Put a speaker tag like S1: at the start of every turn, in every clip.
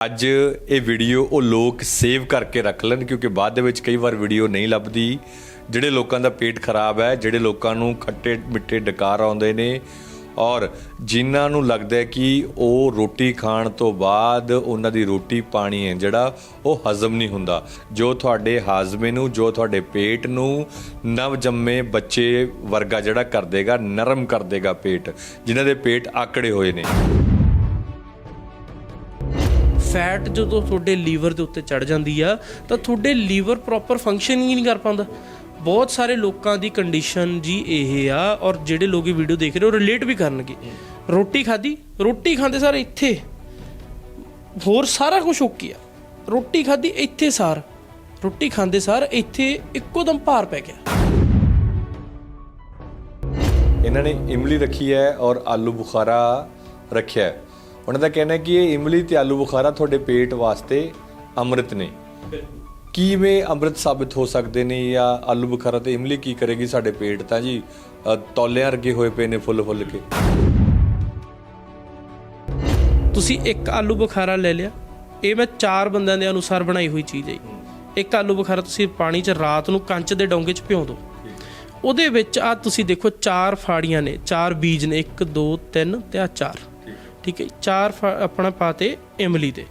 S1: ਅੱਜ ਇਹ ਵੀਡੀਓ ਉਹ ਲੋਕ ਸੇਵ ਕਰਕੇ ਰੱਖ ਲੈਣ, ਕਿਉਂਕਿ ਬਾਅਦ ਦੇ ਵਿੱਚ ਕਈ ਵਾਰ ਵੀਡੀਓ ਨਹੀਂ ਲੱਭਦੀ। ਜਿਹੜੇ ਲੋਕਾਂ ਦਾ ਪੇਟ ਖਰਾਬ ਹੈ, ਜਿਹੜੇ ਲੋਕਾਂ ਨੂੰ ਖੱਟੇ ਮਿੱਠੇ ਡਕਾਰ ਆਉਂਦੇ ਨੇ, ਔਰ ਜਿਨ੍ਹਾਂ ਨੂੰ ਲੱਗਦਾ ਹੈ ਕਿ ਉਹ ਰੋਟੀ ਖਾਣ ਤੋਂ ਬਾਅਦ ਉਹਨਾਂ ਦੀ ਰੋਟੀ ਪਾਣੀ ਹੈ, ਜਿਹੜਾ ਉਹ ਹਜ਼ਮ ਨਹੀਂ ਹੁੰਦਾ। ਜੋ ਤੁਹਾਡੇ ਹਾਜ਼ਮੇ ਨੂੰ, ਜੋ ਤੁਹਾਡੇ ਪੇਟ ਨੂੰ ਨਵ ਜੰਮੇ ਬੱਚੇ ਵਰਗਾ ਜਿਹੜਾ ਕਰ ਦੇਗਾ, ਨਰਮ ਕਰ ਦੇਗਾ ਪੇਟ, ਜਿਨ੍ਹਾਂ ਦੇ ਪੇਟ ਆਕੜੇ ਹੋਏ ਨੇ।
S2: ਫੈਟ ਜਦੋਂ ਤੁਹਾਡੇ ਲੀਵਰ ਦੇ ਉੱਤੇ ਚੜ ਜਾਂਦੀ ਆ, ਤਾਂ ਤੁਹਾਡੇ ਲੀਵਰ ਪ੍ਰੋਪਰ ਫੰਕਸ਼ਨ ਹੀ ਨਹੀਂ ਕਰ ਪਾਉਂਦਾ। ਬਹੁਤ ਸਾਰੇ ਲੋਕਾਂ ਦੀ ਕੰਡੀਸ਼ਨ ਜੀ ਇਹ ਆ, ਔਰ ਜਿਹੜੇ ਲੋਕ ਇਹ ਵੀਡੀਓ ਦੇਖ ਰਹੇ, ਉਹ ਰਿਲੇਟ ਵੀ ਕਰਨਗੇ। ਰੋਟੀ ਖਾਦੀ ਰੋਟੀ ਖਾਂਦੇ ਸਾਰ ਇੱਥੇ। ਹੋਰ ਸਾਰਾ ਕੁਝ ਓਕੇ ਆ। ਰੋਟੀ ਖਾਦੀ ਇੱਥੇ ਸਾਰ। ਰੋਟੀ ਖਾਂਦੇ ਸਾਰ ਇੱਥੇ ਇੱਕੋ ਦਮ ਭਾਰ ਪੈ ਗਿਆ।
S1: ਇਹਨਾਂ ਨੇ ਇਮਲੀ ਰੱਖੀ ਹੈ ਔਰ ਆਲੂ ਬੁਖਾਰਾ ਰੱਖਿਆ ਹੈ। ਉਹਨਾਂ ਦਾ ਕਹਿਣਾ ਕਿ ਇਹ ਇਮਲੀ ਤੇ ਆਲੂ ਬੁਖਾਰਾ ਤੁਹਾਡੇ ਪੇਟ ਵਾਸਤੇ ਅੰਮ੍ਰਿਤ ਨੇ। ਕਿਵੇਂ ਅੰਮ੍ਰਿਤ ਸਾਬਿਤ ਹੋ ਸਕਦੇ ਨੇ ਜਾਂ ਆਲੂ ਬੁਖਾਰਾ ਤੇ ਇਮਲੀ ਕੀ ਕਰੇਗੀ ਸਾਡੇ ਪੇਟ? ਤਾਂ ਜੀ ਤੌਲਿਆਂ ਵਰਗੇ ਹੋਏ ਪਏ ਨੇ ਫੁੱਲ ਫੁੱਲ ਕੇ।
S2: ਤੁਸੀਂ ਇੱਕ ਆਲੂ ਬੁਖਾਰਾ ਲੈ ਲਿਆ। ਇਹ ਮੈਂ ਚਾਰ ਬੰਦਿਆਂ ਦੇ ਅਨੁਸਾਰ ਬਣਾਈ ਹੋਈ ਚੀਜ਼ ਹੈ ਇੱਕ ਆਲੂ ਬੁਖਾਰਾ ਤੁਸੀਂ ਪਾਣੀ 'ਚ ਰਾਤ ਨੂੰ ਕੰਚ ਦੇ ਡੋਂਗੇ 'ਚ ਭਿਓ ਦਿਓ ਉਹਦੇ ਵਿੱਚ ਆ ਤੁਸੀਂ ਦੇਖੋ ਚਾਰ ਫਾੜੀਆਂ ਨੇ, ਚਾਰ ਬੀਜ ਨੇ। 1 2 3 ਤੇ ਆ ਚਾਰ। ਠੀਕ ਹੈ ਚਾਰ ਫਾ- ਆਪਣਾ ਪਾਤੇ ਇਮਲੀ 'ਤੇ।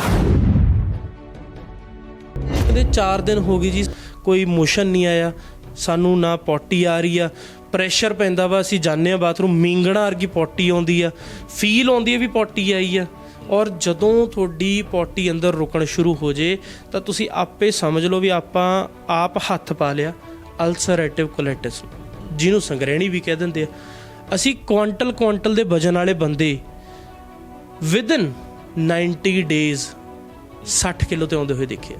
S2: ਇਹਦੇ 4 ਦਿਨ ਹੋ ਗਏ ਜੀ, ਕੋਈ ਮੋਸ਼ਨ ਨਹੀਂ ਆਇਆ, ਸਾਨੂੰ ਨਾ ਪੋਟੀ ਆ ਰਹੀ ਆ ਪ੍ਰੈਸ਼ਰ ਪੈਂਦਾ ਵਾ, ਅਸੀਂ ਜਾਂਦੇ ਆ ਬਾਥਰੂਮ ਮੀਂਗਣਾ ਵਰਗੀ ਪੋਟੀ ਆਉਂਦੀ ਆ ਫੀਲ ਆਉਂਦੀ ਹੈ ਵੀ ਪੋਟੀ ਆਈ ਆ। ਔਰ ਜਦੋਂ ਤੁਹਾਡੀ ਪੋਟੀ ਅੰਦਰ ਰੁਕਣ ਸ਼ੁਰੂ ਹੋ ਜੇ, ਤਾਂ ਤੁਸੀਂ ਆਪੇ ਸਮਝ ਲਓ ਵੀ ਆਪਾਂ ਆਪ ਹੱਥ ਪਾ ਲਿਆ ਅਲਸਰੇਟਿਵ ਕੋਲਾਈਟਿਸ ਜਿਹਨੂੰ ਸੰਗ੍ਰਹਿਣੀ ਵੀ ਕਹਿ ਦਿੰਦੇ ਆ। ਅਸੀਂ ਕੁਆਂਟਲ ਕੁਆਂਟਲ ਦੇ ਵਜਨ ਵਾਲੇ ਬੰਦੇ ਵਿਦਨ 90 ਡੇਜ਼ 60 ਕਿਲੋ ਤੇ ਆਉਂਦੇ ਹੋਏ ਦੇਖੇ ਆ।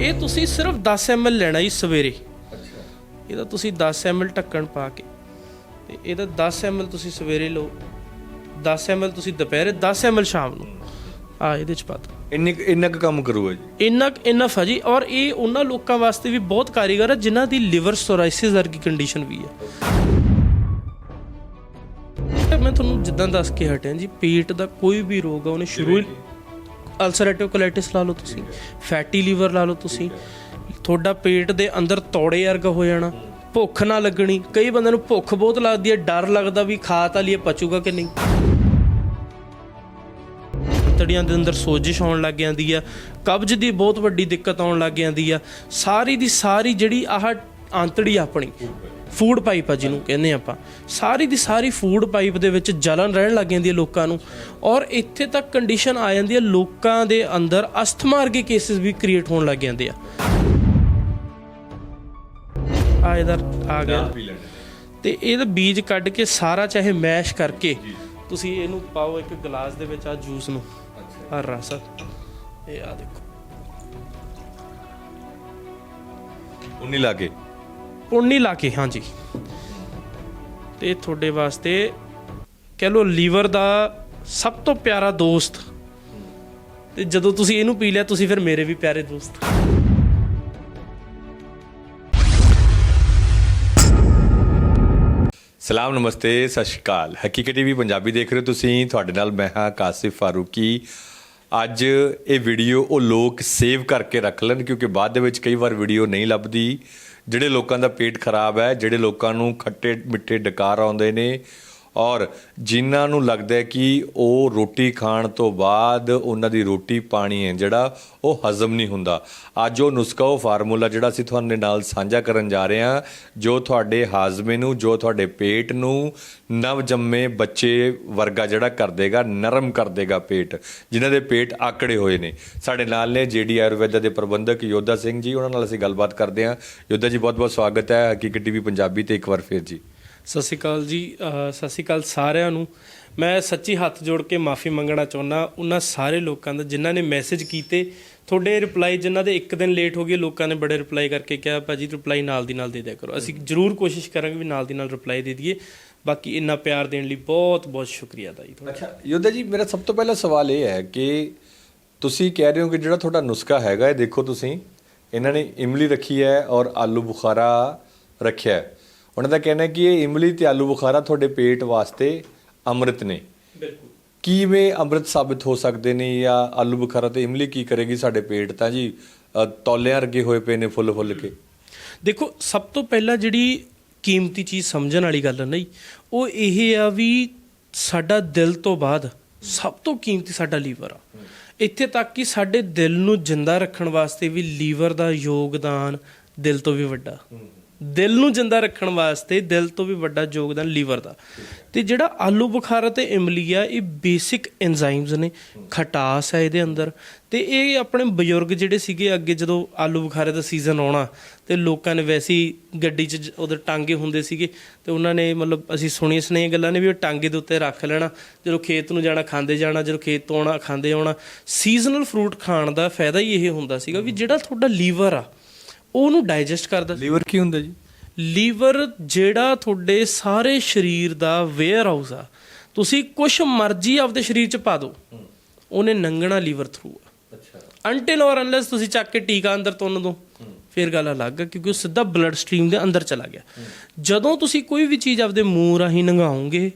S2: ਇਹ ਤੁਸੀਂ ਸਿਰਫ 10 ml ਲੈਣਾ ਜੀ ਸਵੇਰੇ। ਇਹਦਾ ਤੁਸੀਂ 10 ml ਢੱਕਣ ਪਾ ਕੇ ਤੇ ਇਹਦਾ 10 ml ਤੁਸੀਂ ਸਵੇਰੇ ਲਓ 10 ml ਤੁਸੀਂ ਦੁਪਹਿਰੇ 10 ml ਸ਼ਾਮ ਨੂੰ। ਆ ਇਹਦੇ ਚ ਪਾ ਦਿਓ
S1: ਇੰਨੇ ਕੁ- ਇੰਨਾ ਕੁ ਕੰਮ ਕਰੂਗਾ ਜੀ?
S2: ਇੰਨਾ ਇੰਨਾ ਫਜੀ ਔਰ ਇਹ ਉਹਨਾਂ ਲੋਕਾਂ ਵਾਸਤੇ ਵੀ ਬਹੁਤ ਕਾਰੀਗਰ ਹੈ ਜਿਨ੍ਹਾਂ ਦੀ ਲਿਵਰ ਸੋਰਾਇਸਿਸ ਵਰਗੀ ਕੰਡੀਸ਼ਨ ਵੀ ਹੈ ਤੇ ਮੈਂ ਤੁਹਾਨੂੰ ਜਿੱਦਾਂ ਦੱਸ ਕੇ ਹਟਿਆ ਜੀ ਪੇਟ ਦਾ ਕੋਈ ਵੀ ਰੋਗ ਆ ਉਹਨੇ ਸ਼ੁਰੂ ਅਲਸਰੇਟਿਵ ਕੋਲਾਈਟਿਸ ਲਾ ਲਓ ਤੁਸੀਂ ਫੈਟੀ ਲੀਵਰ ਲਾ ਲਓ ਤੁਸੀਂ ਤੁਹਾਡਾ ਪੇਟ ਦੇ ਅੰਦਰ ਤੌੜੇ ਵਰਗਾ ਹੋ ਜਾਣਾ ਭੁੱਖ ਨਾ ਲੱਗਣੀ ਕਈ ਬੰਦਿਆਂ ਨੂੰ ਭੁੱਖ ਬਹੁਤ ਲੱਗਦੀ ਹੈ ਡਰ ਲੱਗਦਾ ਵੀ ਖਾ ਤਾਂ ਲਈਏ ਪਚੂਗਾ ਕਿ ਨਹੀਂ। ਤੜੀਆਂ ਦੇ ਅੰਦਰ ਸੋਜਿਸ਼ ਆਉਣ ਲੱਗ ਜਾਂਦੀ ਆ ਕਬਜ਼ ਦੀ ਬਹੁਤ ਵੱਡੀ ਦਿੱਕਤ ਆਉਣ ਲੱਗ ਜਾਂਦੀ ਆ ਸਾਰੀ ਦੀ ਸਾਰੀ ਜਿਹੜੀ ਆਹ ਆਂਤੜੀ ਆਪਣੀ ਫੂਡ ਪਾਈਪ ਆ ਜਿਹਨੂੰ ਕਹਿੰਦੇ ਆਪਾਂ। ਸਾਰੀ ਦੀ ਸਾਰੀ ਫੂਡ ਪਾਈਪ ਦੇ ਵਿੱਚ ਜਲਨ ਰਹਿਣ ਲੱਗ ਜਾਂਦੀ ਹੈ ਲੋਕਾਂ ਨੂੰ ਔਰ ਇੱਥੇ ਤੱਕ ਕੰਡੀਸ਼ਨ ਆ ਜਾਂਦੀ ਹੈ ਲੋਕਾਂ ਦੇ ਅੰਦਰ ਅਸਥਮਾ ਵਰਗੇ ਕੇਸਿਸ ਵੀ ਕ੍ਰੀਏਟ ਹੋਣ ਲੱਗ ਜਾਂਦੇ ਆ। ਆ ਇਧਰ ਆ ਗਿਆ। ਤੇ ਇਹਦਾ ਬੀਜ ਕੱਢ ਕੇ ਸਾਰਾ ਚਾਹੇ ਮੈਸ਼ ਕਰਕੇ ਤੁਸੀਂ ਇਹਨੂੰ ਪਾਓ ਇੱਕ ਗਲਾਸ ਦੇ ਵਿੱਚ ਆ ਜੂਸ ਨੂੰ। ਆ ਰਸ। ਇਹ ਆ ਦੇਖੋ।
S1: ਉਨੀ ਲਾ ਕੇ
S2: ਪੁੰਨੀ ਲਾ ਕੇ, ਹਾਂਜੀ। ਤੇ ਤੁਹਾਡੇ ਵਾਸਤੇ ਕਹਿ ਲੋ ਲੀਵਰ ਦਾ ਸਭ ਤੋਂ ਪਿਆਰਾ ਦੋਸਤ। ਤੇ ਜਦੋਂ ਤੁਸੀਂ ਇਹਨੂੰ ਪੀ ਲਿਆ, ਤੁਸੀਂ ਫਿਰ ਮੇਰੇ ਵੀ ਪਿਆਰੇ ਦੋਸਤ।
S1: ਸਲਾਮ, ਨਮਸਤੇ, ਸਤਿ ਸ਼੍ਰੀ ਅਕਾਲ। ਹਕੀਕਤ ਟੀਵੀ ਪੰਜਾਬੀ ਦੇਖ ਰਹੇ ਹੋ ਤੁਸੀਂ। ਤੁਹਾਡੇ ਨਾਲ ਮੈਂ ਹਾਂ ਕਾਸਿਫ ਫਾਰੂਕੀ। ਅੱਜ ਇਹ ਵੀਡੀਓ ਉਹ ਲੋਕ ਸੇਵ ਕਰਕੇ ਰੱਖ ਲੈਣ, ਕਿਉਂਕਿ ਬਾਅਦ ਦੇ ਵਿੱਚ ਕਈ ਵਾਰ ਵੀਡੀਓ ਨਹੀਂ ਲੱਭਦੀ। ਜਿਹੜੇ ਲੋਕਾਂ ਦਾ ਪੇਟ ਖਰਾਬ ਹੈ ਜਿਹੜੇ ਲੋਕਾਂ ਨੂੰ ਖੱਟੇ ਮਿੱਠੇ ਡਕਾਰ ਆਉਂਦੇ ਨੇ ਔਰ ਜਿਨ੍ਹਾਂ ਨੂੰ ਲੱਗਦਾ ਹੈ ਕਿ ਉਹ ਰੋਟੀ ਖਾਣ ਤੋਂ ਬਾਅਦ ਉਹਨਾਂ ਦੀ ਰੋਟੀ ਪਾਣੀ ਹੈ, ਜਿਹੜਾ ਉਹ ਹਜ਼ਮ ਨਹੀਂ ਹੁੰਦਾ। ਅੱਜ ਉਹ ਨੁਸਖਾ, ਉਹ ਫਾਰਮੂਲਾ ਜਿਹੜਾ ਅਸੀਂ ਤੁਹਾਡੇ ਨਾਲ ਸਾਂਝਾ ਕਰਨ ਜਾ ਰਹੇ ਹਾਂ, ਜੋ ਤੁਹਾਡੇ ਹਾਜ਼ਮੇ ਨੂੰ, ਜੋ ਤੁਹਾਡੇ ਪੇਟ ਨੂੰ ਨਵ ਜੰਮੇ ਬੱਚੇ ਵਰਗਾ ਜਿਹੜਾ ਕਰ ਦੇਗਾ, ਨਰਮ ਕਰ ਦੇਗਾ ਪੇਟ, ਜਿਨ੍ਹਾਂ ਦੇ ਪੇਟ ਆਕੜੇ ਹੋਏ ਨੇ। ਸਾਡੇ ਨਾਲ ਨੇ ਜੀਡੀ ਆਯੁਰਵੇਦਾ ਦੇ ਪ੍ਰਬੰਧਕ ਯੋਧਾ ਸਿੰਘ ਜੀ, ਉਹਨਾਂ ਨਾਲ ਅਸੀਂ ਗੱਲਬਾਤ ਕਰਦੇ ਹਾਂ। ਯੋਧਾ ਜੀ ਬਹੁਤ ਬਹੁਤ ਸਵਾਗਤ ਹੈ, ਹਕੀਕਤ ਟੀਵੀ ਪੰਜਾਬੀ ਤੇ ਇੱਕ ਵਾਰ ਫਿਰ ਜੀ।
S2: ਸਤਿ ਸ਼੍ਰੀ ਅਕਾਲ ਜੀ ਸਤਿ ਸ਼੍ਰੀ ਅਕਾਲ ਸਾਰਿਆਂ ਨੂੰ। ਮੈਂ ਸੱਚੀ ਹੱਥ ਜੋੜ ਕੇ ਮਾਫੀ ਮੰਗਣਾ ਚਾਹੁੰਦਾ, ਉਹਨਾਂ ਸਾਰੇ ਲੋਕਾਂ ਦਾ ਜਿਨ੍ਹਾਂ ਨੇ ਮੈਸੇਜ ਕੀਤੇ, ਤੁਹਾਡੇ ਰਿਪਲਾਈ ਜਿਨ੍ਹਾਂ ਦੇ ਇੱਕ ਦਿਨ ਲੇਟ ਹੋ ਗਏ, ਲੋਕਾਂ ਨੇ ਬੜੇ ਰਿਪਲਾਈ ਕਰਕੇ ਕਿਹਾ, ਭਾਜੀ ਰਿਪਲਾਈ ਨਾਲ ਦੀ ਨਾਲ ਦੇ ਦਿਆ ਕਰੋ। ਅਸੀਂ ਜ਼ਰੂਰ ਕੋਸ਼ਿਸ਼ ਕਰਾਂਗੇ ਵੀ ਨਾਲ ਦੀ ਨਾਲ ਰਿਪਲਾਈ ਦੇ ਦਈਏ। ਬਾਕੀ ਇੰਨਾ ਪਿਆਰ ਦੇਣ ਲਈ ਬਹੁਤ ਬਹੁਤ ਸ਼ੁਕਰੀਆ ਦਾ ਜੀ ਤੁਹਾਡਾ।
S1: ਅੱਛਾ ਯੋਧਾ ਜੀ, ਮੇਰਾ ਸਭ ਤੋਂ ਪਹਿਲਾ ਸਵਾਲ ਇਹ ਹੈ ਕਿ ਤੁਸੀਂ ਕਹਿ ਰਹੇ ਹੋ ਕਿ ਜਿਹੜਾ ਤੁਹਾਡਾ ਨੁਸਖਾ ਹੈਗਾ, ਇਹ ਦੇਖੋ ਤੁਸੀਂ, ਇਹਨਾਂ ਨੇ ਇਮਲੀ ਰੱਖੀ ਹੈ ਔਰ ਆਲੂ ਬੁਖਾਰਾ ਰੱਖਿਆ ਹੈ। ਉਹਨਾਂ ਦਾ ਕਹਿਣਾ ਕਿ ਇਹ ਇਮਲੀ ਤੇ ਆਲੂ ਬੁਖਾਰਾ ਤੁਹਾਡੇ ਪੇਟ ਵਾਸਤੇ ਅੰਮ੍ਰਿਤ ਨੇ।
S2: ਬਿਲਕੁਲ।
S1: ਕਿਵੇਂ ਅੰਮ੍ਰਿਤ ਸਾਬਿਤ ਹੋ ਸਕਦੇ ਨੇ ਜਾਂ ਆਲੂ ਬੁਖਾਰਾ ਤੇ ਇਮਲੀ ਕੀ ਕਰੇਗੀ ਸਾਡੇ ਪੇਟ? ਤਾਂ ਜੀ ਤੌਲਿਆਂ ਵਰਗੇ ਹੋਏ ਪਏ ਨੇ ਫੁੱਲ ਫੁੱਲ ਕੇ।
S2: ਦੇਖੋ ਸਭ ਤੋਂ ਪਹਿਲਾਂ ਜਿਹੜੀ ਕੀਮਤੀ ਚੀਜ਼ ਸਮਝਣ ਵਾਲੀ ਗੱਲ ਹੈ ਨਾ ਜੀ ਉਹ ਇਹ ਆ ਵੀ ਸਾਡਾ ਦਿਲ ਤੋਂ ਬਾਅਦ ਸਭ ਤੋਂ ਕੀਮਤੀ ਸਾਡਾ ਲੀਵਰ ਆ। ਇੱਥੇ ਤੱਕ ਕਿ ਸਾਡੇ ਦਿਲ ਨੂੰ ਜਿੰਦਾ ਰੱਖਣ ਵਾਸਤੇ ਵੀ ਲੀਵਰ ਦਾ ਯੋਗਦਾਨ ਦਿਲ ਤੋਂ ਵੀ ਵੱਡਾ। ਦਿਲ ਨੂੰ ਜਿੰਦਾ ਰੱਖਣ ਵਾਸਤੇ ਦਿਲ ਤੋਂ ਵੀ ਵੱਡਾ ਯੋਗਦਾਨ ਲੀਵਰ ਦਾ। ਤੇ ਜਿਹੜਾ ਆਲੂ ਬੁਖਾਰਾ ਤੇ ਇਮਲੀ ਆ, ਇਹ ਬੇਸਿਕ ਐਂਜ਼ਾਈਮਸ ਨੇ। ਖਟਾਸ ਹੈ ਇਹਦੇ ਅੰਦਰ। ਤੇ ਇਹ ਆਪਣੇ ਬਜ਼ੁਰਗ ਜਿਹੜੇ ਸੀਗੇ ਅੱਗੇ ਜਦੋਂ ਆਲੂ ਬੁਖਾਰੇ ਦਾ ਸੀਜ਼ਨ ਆਉਣਾ, ਤੇ ਲੋਕਾਂ ਨੇ ਵੈਸੇ ਹੀ ਗੱਡੀ 'ਚ ਜ- ਉਹਦੇ ਟਾਂਗੇ ਹੁੰਦੇ ਸੀਗੇ, ਤੇ ਉਹਨਾਂ ਨੇ ਮਤਲਬ ਅਸੀਂ ਸੁਣੀ ਸੁਣੀਆਂ ਗੱਲਾਂ ਨੇ ਵੀ ਉਹ ਟਾਂਗੇ ਦੇ ਉੱਤੇ ਰੱਖ ਲੈਣਾ। ਜਦੋਂ ਖੇਤ ਨੂੰ ਜਾਣਾ, ਖਾਂਦੇ ਜਾਣਾ, ਜਦੋਂ ਖੇਤ ਤੋਂ ਆਉਣਾ, ਖਾਂਦੇ ਆਉਣਾ। ਸੀਜ਼ਨਲ ਫਰੂਟ ਖਾਣ ਦਾ ਫਾਇਦਾ ਹੀ ਇਹ ਹੁੰਦਾ ਸੀਗਾ ਵੀ ਜਿਹੜਾ ਤੁਹਾਡਾ ਲੀਵਰ ਆ ਉਹਨੂੰ ਡਾਈਜੈਸਟ ਕਰਦਾ
S1: ਲੀਵਰ ਕੀ ਹੁੰਦਾ ਜੀ?
S2: ਲੀਵਰ ਜਿਹੜਾ ਤੁਹਾਡੇ ਸਾਰੇ ਸਰੀਰ ਦਾ ਵੇਅਰ ਹਾਊਸ ਆ। ਤੁਸੀਂ ਕੁਛ ਮਰਜ਼ੀ ਆਪਦੇ ਸਰੀਰ 'ਚ ਪਾ ਦਿਓ। ਉਹਨੇ ਨੰਗਣਾ ਲੀਵਰ ਥਰੂ ਆ।
S1: ਅੱਛਾ।
S2: ਅਨਟਿਲ ਔਰ ਅਨਲੈਸ ਤੁਸੀਂ ਚੱਕ ਕੇ ਟੀਕਾ ਅੰਦਰ ਤੁੰਨ ਦੋ ਫਿਰ ਗੱਲ ਅਲੱਗ ਆ ਕਿਉਂਕਿ ਉਹ ਸਿੱਧਾ ਬਲੱਡ ਸਟ੍ਰੀਮ ਦੇ ਅੰਦਰ ਚਲਾ ਗਿਆ। ਜਦੋਂ ਤੁਸੀਂ ਕੋਈ ਵੀ ਚੀਜ਼ ਆਪਦੇ ਮੂੰਹ ਰਾਹੀਂ ਨੰਗਾਓਗੇ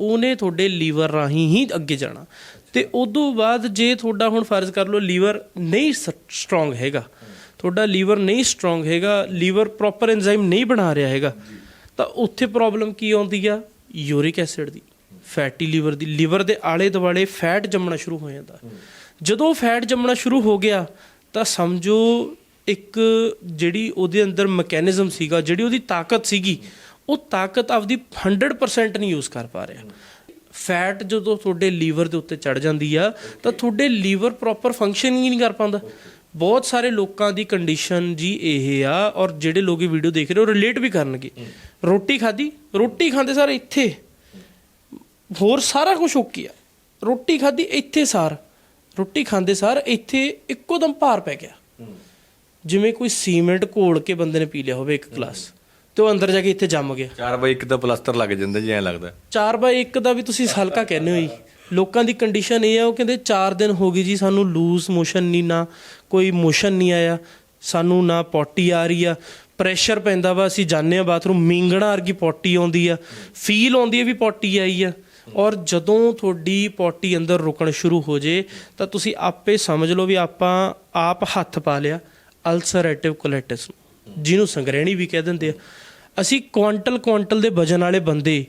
S2: ਉਹਨੇ ਤੁਹਾਡੇ ਲੀਵਰ ਰਾਹੀਂ ਹੀ ਅੱਗੇ ਜਾਣਾ। ਤੇ ਉਦੋਂ ਬਾਅਦ ਜੇ ਤੁਹਾਡਾ ਹੁਣ ਫਰਜ਼ ਕਰ ਲਓ ਲੀਵਰ ਨਹੀਂ ਸਟਰੋਂਗ ਹੈਗਾ ਤੁਹਾਡਾ ਲੀਵਰ ਨਹੀਂ ਸਟਰੋਂਗ ਹੈਗਾ, ਲੀਵਰ ਪ੍ਰੋਪਰ ਐਂਜ਼ਾਈਮ ਨਹੀਂ ਬਣਾ ਰਿਹਾ ਹੈਗਾ, ਤਾਂ ਉੱਥੇ ਪ੍ਰੋਬਲਮ ਕੀ ਆਉਂਦੀ ਆ? ਯੂਰਿਕ ਐਸਿਡ ਦੀ ਫੈਟੀ ਲੀਵਰ ਦੀ ਲੀਵਰ ਦੇ ਆਲੇ ਦੁਆਲੇ ਫੈਟ ਜੰਮਣਾ ਸ਼ੁਰੂ ਹੋ ਜਾਂਦਾ। ਜਦੋਂ ਫੈਟ ਜੰਮਣਾ ਸ਼ੁਰੂ ਹੋ ਗਿਆ, ਤਾਂ ਸਮਝੋ ਇੱਕ ਜਿਹੜੀ ਉਹਦੇ ਅੰਦਰ ਮੈਕੈਨਿਜ਼ਮ ਸੀਗਾ, ਜਿਹੜੀ ਉਹਦੀ ਤਾਕਤ ਸੀਗੀ, ਉਹ ਤਾਕਤ ਆਪਦੀ 100% ਨਹੀਂ ਯੂਜ਼ ਕਰ ਪਾ ਰਿਹਾ। ਫੈਟ ਜਦੋਂ ਤੁਹਾਡੇ ਲੀਵਰ ਦੇ ਉੱਤੇ ਚੜ ਜਾਂਦੀ ਆ, ਤਾਂ ਤੁਹਾਡੇ ਲੀਵਰ ਪ੍ਰੋਪਰ ਫੰਕਸ਼ਨ ਹੀ ਨਹੀਂ ਕਰ ਪਾਉਂਦਾ। ਬਹੁਤ ਸਾਰੇ ਲੋਕਾਂ ਦੀ ਕੰਡੀਸ਼ਨ ਜੀ ਇਹ ਆ ਔਰ ਜਿਹੜੇ ਲੋਕ ਇਹ ਵੀਡੀਓ ਦੇਖ ਰਹੇ ਉਹ ਰਿਲੇਟ ਵੀ ਕਰਨਗੇ। ਰੋਟੀ ਖਾਧੀ? ਰੋਟੀ ਖਾਂਦੇ ਸਾਰ ਇੱਥੇ। ਹੋਰ ਸਾਰਾ ਕੁਝ ਓਕੇ ਆ। ਰੋਟੀ ਖਾਧੀ ਇੱਥੇ ਸਾਰ। ਰੋਟੀ ਖਾਂਦੇ ਸਾਰ ਇੱਥੇ ਇੱਕੋ ਦਮ ਭਾਰ ਪੈ ਗਿਆ। ਜਿਵੇਂ ਕੋਈ ਸੀਮੈਂਟ ਘੋਲ ਕੇ ਬੰਦੇ ਨੇ ਪੀ ਲਿਆ ਹੋਵੇ ਇੱਕ ਗਲਾਸ ਤੇ ਉਹ ਅੰਦਰ ਜਾ ਕੇ ਇੱਥੇ ਜੰਮ ਗਿਆ।
S1: 4 ਬਾਈ 1 ਦਾ ਪਲਾਸਟਰ ਲੱਗ ਜਾਂਦਾ ਜੀ ਐਂ ਲੱਗਦਾ।
S2: 4 ਬਾਈ 1 ਦਾ ਵੀ ਤੁਸੀਂ ਹਲਕਾ ਕਹਿੰਦੇ ਹੋ ਜੀ। ਲੋਕਾਂ ਦੀ ਕੰਡੀਸ਼ਨ ਇਹ ਆ, ਉਹ ਕਹਿੰਦੇ 4 ਦਿਨ ਹੋ ਗਏ ਜੀ, ਸਾਨੂੰ ਲੂਜ਼ ਮੋਸ਼ਨ ਨਹੀਂ ਨਾ ਕੋਈ ਮੋਸ਼ਨ ਨਹੀਂ ਆਇਆ, ਸਾਨੂੰ ਨਾ ਪੋਟੀ ਆ ਰਹੀ ਆ ਪ੍ਰੈਸ਼ਰ ਪੈਂਦਾ ਵਾ, ਅਸੀਂ ਜਾਂਦੇ ਆ ਬਾਥਰੂਮ ਮੀਂਗਣਾ ਵਰਗੀ ਪੋਟੀ ਆਉਂਦੀ ਆ ਫੀਲ ਆਉਂਦੀ ਆ ਵੀ ਪੋਟੀ ਆਈ ਆ, ਔਰ ਜਦੋਂ ਤੁਹਾਡੀ ਪੋਟੀ ਅੰਦਰ ਰੁਕਣ ਸ਼ੁਰੂ ਹੋ ਜੇ, ਤਾਂ ਤੁਸੀਂ ਆਪੇ ਸਮਝ ਲਓ ਵੀ ਆਪਾਂ ਆਪ ਹੱਥ ਪਾ ਲਿਆ ਅਲਸਰੇਟਿਵ ਕੋਲਾਈਟਿਸ ਨੂੰ, ਜਿਹਨੂੰ ਸੰਗ੍ਰਹਿਣੀ ਵੀ ਕਹਿ ਦਿੰਦੇ ਆ। ਅਸੀਂ ਕੁਆਂਟਲ ਕੁਆਂਟਲ ਦੇ ਵਜਨ ਵਾਲੇ ਬੰਦੇ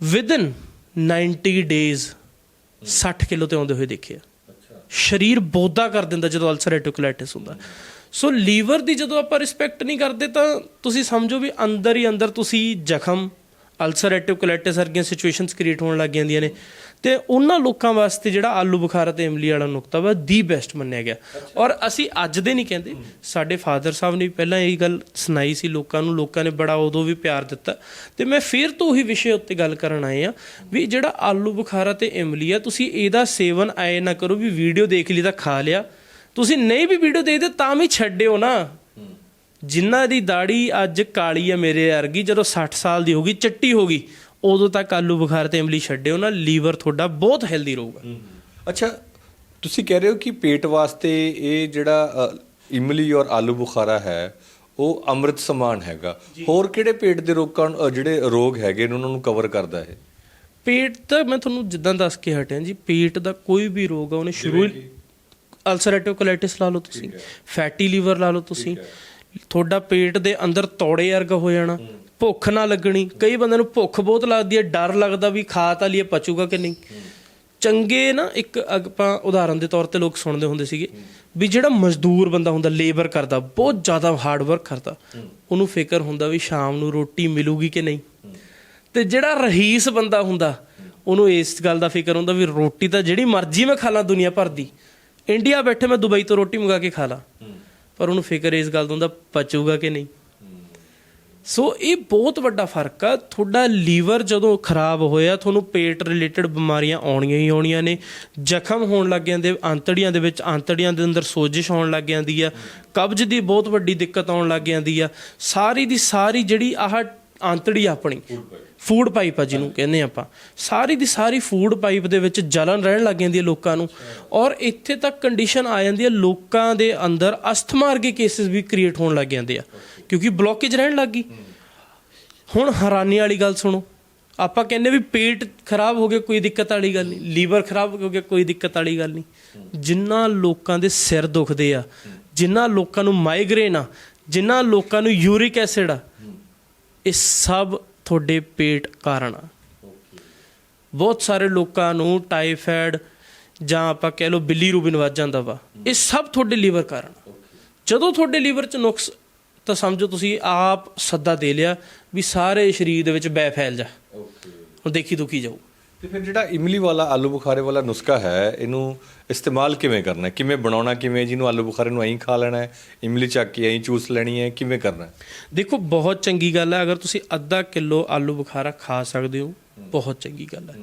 S2: ਵਿਦਨ 90 ਡੇਜ਼ 60 ਕਿਲੋ ਤੇ ਆਉਂਦੇ ਹੋਏ ਦੇਖਿਆ ਸਰੀਰ ਬੋਦਾ ਕਰ ਦਿੰਦਾ ਜਦੋਂ ਅਲਸਰੇਟਿਵ ਕੋਲਾਈਟਿਸ ਹੁੰਦਾ। ਸੋ ਲੀਵਰ ਦੀ ਜਦੋਂ ਆਪਾਂ ਰਿਸਪੈਕਟ ਨਹੀਂ ਕਰਦੇ ਤਾਂ ਤੁਸੀਂ ਸਮਝੋ ਵੀ ਅੰਦਰ ਹੀ ਅੰਦਰ ਤੁਸੀਂ ਜ਼ਖਮ ਅਲਸਰੇਟਿਵ ਕੋਲਾਈਟਿਸ ਵਰਗੀਆਂ ਸਿਚੁਏਸ਼ਨਸ ਕ੍ਰੀਏਟ ਹੋਣ ਲੱਗ ਜਾਂਦੀਆਂ ਨੇ। ਤੇ ਉਹਨਾਂ ਲੋਕਾਂ ਵਾਸਤੇ ਜਿਹੜਾ ਆਲੂ ਬੁਖਾਰਾ ਤੇ ਇਮਲੀ ਵਾਲਾ ਨੁਕਤਾ ਵਾ ਦੀ ਬੈਸਟ ਮੰਨਿਆ ਗਿਆ। ਔਰ ਅਸੀਂ ਅੱਜ ਦੇ ਨਹੀਂ ਕਹਿੰਦੇ, ਸਾਡੇ ਫਾਦਰ ਸਾਹਿਬ ਨੇ ਪਹਿਲਾਂ ਇਹ ਗੱਲ ਸੁਣਾਈ ਸੀ ਲੋਕਾਂ ਨੂੰ, ਲੋਕਾਂ ਨੇ ਬੜਾ ਉਦੋਂ ਵੀ ਪਿਆਰ ਦਿੱਤਾ। ਤੇ ਮੈਂ ਫਿਰ ਤੋਂ ਉਹੀ ਵਿਸ਼ੇ ਉੱਤੇ ਗੱਲ ਕਰਨ ਆਏ ਆ ਵੀ ਜਿਹੜਾ ਆਲੂ ਬੁਖਾਰਾ ਤੇ ਇਮਲੀ ਆ, ਤੁਸੀਂ ਇਹਦਾ ਸੇਵਨ ਆਏ ਨਾ ਕਰੋ ਵੀ ਵੀਡੀਓ ਦੇਖ ਲਈ ਤਾਂ ਖਾ ਲਿਆ। ਤੁਸੀਂ ਨਹੀਂ ਵੀ ਵੀਡੀਓ ਦੇਖਦੇ ਤਾਂ ਵੀ ਛੱਡਿਓ ਨਾ। ਜਿਨ੍ਹਾਂ ਦੀ ਦਾੜੀ ਅੱਜ ਕਾਲੀ ਆ ਮੇਰੇ ਵਰਗੀ ਜਦੋਂ 60 ਸਾਲ ਦੀ ਹੋਗੀ ਚੱਟੀ ਹੋਗੀ ਉਦੋਂ ਤੱਕ ਆਲੂ ਬੁਖਾਰ ਤੇ ਇਮਲੀ ਛੱਡਿਓ ਨਾ ਲੀਵਰ ਤੁਹਾਡਾ ਬਹੁਤ ਹੈਲਦੀ ਰਹੂਗਾ।
S1: ਅੱਛਾ ਤੁਸੀਂ ਕਹਿ ਰਹੇ ਹੋ ਕਿ ਪੇਟ ਵਾਸਤੇ ਇਹ ਜਿਹੜਾ ਇਮਲੀ ਔਰ ਆਲੂ ਬੁਖਾਰਾ ਹੈ ਉਹ ਅੰਮ੍ਰਿਤ ਸਮਾਨ ਹੈਗਾ। ਹੋਰ ਕਿਹੜੇ ਪੇਟ ਦੇ ਰੋਗਾਂ ਜਿਹੜੇ ਰੋਗ ਹੈਗੇ ਨੇ ਉਹਨਾਂ ਨੂੰ ਕਵਰ ਕਰਦਾ ਹੈ
S2: ਪੇਟ ਤਾਂ ਮੈਂ ਤੁਹਾਨੂੰ ਜਿੱਦਾਂ ਦੱਸ ਕੇ ਹਟਿਆ ਜੀ ਪੇਟ ਦਾ ਕੋਈ ਵੀ ਰੋਗ ਆ ਉਹਨੇ ਸ਼ੁਰੂ ਅਲਸਰੇਟਿਵ ਕੋਲਾਈਟਿਸ ਲਾ ਲਓ ਤੁਸੀਂ ਫੈਟੀ ਲੀਵਰ ਲਾ ਲਓ ਤੁਸੀਂ ਤੁਹਾਡਾ ਪੇਟ ਦੇ ਅੰਦਰ ਤੌੜੇ ਵਰਗਾ ਹੋ ਜਾਣਾ, ਭੁੱਖ ਨਾ ਲੱਗਣੀ। ਕਈ ਬੰਦਿਆਂ ਨੂੰ ਭੁੱਖ ਬਹੁਤ ਲੱਗਦੀ ਹੈ, ਡਰ ਲੱਗਦਾ ਵੀ ਖਾ ਤਾਂ ਲਈਏ, ਪਚੂਗਾ ਕਿ ਨਹੀਂ। ਚੰਗੇ ਨਾ ਇੱਕ ਆਪਾਂ ਉਦਾਹਰਨ ਦੇ ਤੌਰ ਤੇ ਲੋਕ ਸੁਣਦੇ ਹੁੰਦੇ ਸੀਗੇ ਵੀ ਜਿਹੜਾ ਮਜ਼ਦੂਰ ਬੰਦਾ ਹੁੰਦਾ, ਲੇਬਰ ਕਰਦਾ, ਬਹੁਤ ਜ਼ਿਆਦਾ ਹਾਰਡ ਵਰਕ ਕਰਦਾ, ਉਹਨੂੰ ਫਿਕਰ ਹੁੰਦਾ ਵੀ ਸ਼ਾਮ ਨੂੰ ਰੋਟੀ ਮਿਲੂਗੀ ਕਿ ਨਹੀਂ। ਤੇ ਜਿਹੜਾ ਰਹੀਸ ਬੰਦਾ ਹੁੰਦਾ, ਉਹਨੂੰ ਇਸ ਗੱਲ ਦਾ ਫਿਕਰ ਹੁੰਦਾ ਵੀ ਰੋਟੀ ਤਾਂ ਜਿਹੜੀ ਮਰਜ਼ੀ ਮੈਂ ਖਾ ਲਾਂ ਦੁਨੀਆ ਭਰ ਦੀ। ਇੰਡੀਆ ਬੈਠੇ ਮੈਂ ਦੁਬਈ ਤੋਂ ਰੋਟੀ ਮੰਗਾ ਕੇ ਖਾ ਲਾਂ। ਪਰ ਉਹਨੂੰ ਫਿਕਰ ਇਸ ਗੱਲ ਦਾ ਹੁੰਦਾ ਪਚੂਗਾ ਕਿ ਨਹੀਂ। ਸੋ ਇਹ ਬਹੁਤ ਵੱਡਾ ਫ਼ਰਕ ਆ। ਤੁਹਾਡਾ ਲੀਵਰ ਜਦੋਂ ਖਰਾਬ ਹੋਇਆ, ਤੁਹਾਨੂੰ ਪੇਟ ਰਿਲੇਟਡ ਬਿਮਾਰੀਆਂ ਆਉਣੀਆਂ ਹੀ ਆਉਣੀਆਂ ਨੇ। ਜ਼ਖਮ ਹੋਣ ਲੱਗ ਜਾਂਦੇ, ਆਂਤੜੀਆਂ ਦੇ ਵਿੱਚ, ਆਂਤੜੀਆਂ ਦੇ ਅੰਦਰ ਸੋਜਿਸ਼ ਹੋਣ ਲੱਗ ਜਾਂਦੀ ਆ। ਕਬਜ਼ ਦੀ ਬਹੁਤ ਵੱਡੀ ਦਿੱਕਤ ਆਉਣ ਲੱਗ ਜਾਂਦੀ ਆ। ਸਾਰੀ ਦੀ ਸਾਰੀ ਜਿਹੜੀ ਆਹ ਆਂਤੜੀ ਆਪਣੀ ਫੂਡ ਪਾਈਪ ਆ ਜਿਹਨੂੰ ਕਹਿੰਦੇ ਆਪਾਂ। ਸਾਰੀ ਦੀ ਸਾਰੀ ਫੂਡ ਪਾਈਪ ਦੇ ਵਿੱਚ ਜਲਨ ਰਹਿਣ ਲੱਗ ਜਾਂਦੀ ਹੈ ਲੋਕਾਂ ਨੂੰ। ਔਰ ਇੱਥੇ ਤੱਕ ਕੰਡੀਸ਼ਨ ਆ ਜਾਂਦੀ ਹੈ, ਲੋਕਾਂ ਦੇ ਅੰਦਰ ਅਸਥਮਾ ਵਰਗੇ ਕੇਸਿਸ ਵੀ ਕ੍ਰੀਏਟ ਹੋਣ ਲੱਗ ਜਾਂਦੇ ਆ। ਕਿਉਂਕਿ ਬਲੋਕੇਜ ਰਹਿਣ ਲੱਗ ਗਈ। ਹੁਣ ਹੈਰਾਨੀ ਵਾਲੀ ਗੱਲ ਸੁਣੋ। ਆਪਾਂ ਕਹਿੰਦੇ ਵੀ ਪੇਟ ਖਰਾਬ ਹੋ ਗਿਆ, ਕੋਈ ਦਿੱਕਤ ਵਾਲੀ ਗੱਲ ਨਹੀਂ। ਲੀਵਰ ਖਰਾਬ ਹੋ ਗਿਆ, ਕੋਈ ਦਿੱਕਤ ਵਾਲੀ ਗੱਲ ਨਹੀਂ। ਜਿਨ੍ਹਾਂ ਲੋਕਾਂ ਦੇ ਸਿਰ ਦੁਖਦੇ ਆ ਜਿਨ੍ਹਾਂ ਲੋਕਾਂ ਨੂੰ ਮਾਈਗ੍ਰੇਨ ਆ ਜਿਨ੍ਹਾਂ ਲੋਕਾਂ ਨੂੰ ਯੂਰਿਕ ਐਸਿਡ ਆ, ਇਹ ਸਭ ਤੁਹਾਡੇ ਪੇਟ ਕਾਰਨ। ਆ ਬਹੁਤ ਸਾਰੇ ਲੋਕਾਂ ਨੂੰ ਟਾਈਫਾਇਡ ਜਾਂ ਆਪਾਂ ਕਹਿ ਲਓ ਬਿੱਲੀ ਰੂਬਿਨ ਵੱਜ ਜਾਂਦਾ ਵਾ। ਇਹ ਸਭ ਤੁਹਾਡੇ ਲੀਵਰ ਕਾਰਨ। ਜਦੋਂ ਤੁਹਾਡੇ ਲੀਵਰ 'ਚ ਨੁਕਸ, ਤਾਂ ਸਮਝੋ ਤੁਸੀਂ ਆਪ ਸੱਦਾ ਦੇ ਲਿਆ ਵੀ ਸਾਰੇ ਸਰੀਰ ਦੇ ਵਿੱਚ ਬੈ ਫੈਲ ਜਾ।
S1: ਓਕੇ
S2: ਹੁਣ ਦੇਖੀ ਦੁਖੀ ਜਾਊ
S1: ਤੇ ਫਿਰ ਜਿਹੜਾ ਇਮਲੀ ਵਾਲਾ ਆਲੂ ਬੁਖਾਰੇ ਵਾਲਾ ਨੁਸਖਾ ਹੈ ਇਹਨੂੰ ਇਸਤੇਮਾਲ ਕਿਵੇਂ ਕਰਨਾ ਹੈ? ਕਿਵੇਂ ਬਣਾਉਣਾ ਕਿਵੇਂ ਜਿਹਨੂੰ ਆਲੂ ਬੁਖਾਰੇ ਨੂੰ ਐਂ ਖਾ ਲੈਣਾ ਹੈ ਇਮਲੀ ਚੱਕ ਕੇ ਐਂ ਚੂਸ ਲੈਣੀ ਹੈ ਕਿਵੇਂ ਕਰਨਾ ਹੈ?
S2: ਦੇਖੋ ਬਹੁਤ ਚੰਗੀ ਗੱਲ ਹੈ। ਅਗਰ ਤੁਸੀਂ ਅੱਧਾ ਕਿਲੋ ਆਲੂ ਬੁਖਾਰਾ ਖਾ ਸਕਦੇ ਹੋ ਬਹੁਤ ਚੰਗੀ ਗੱਲ ਹੈ।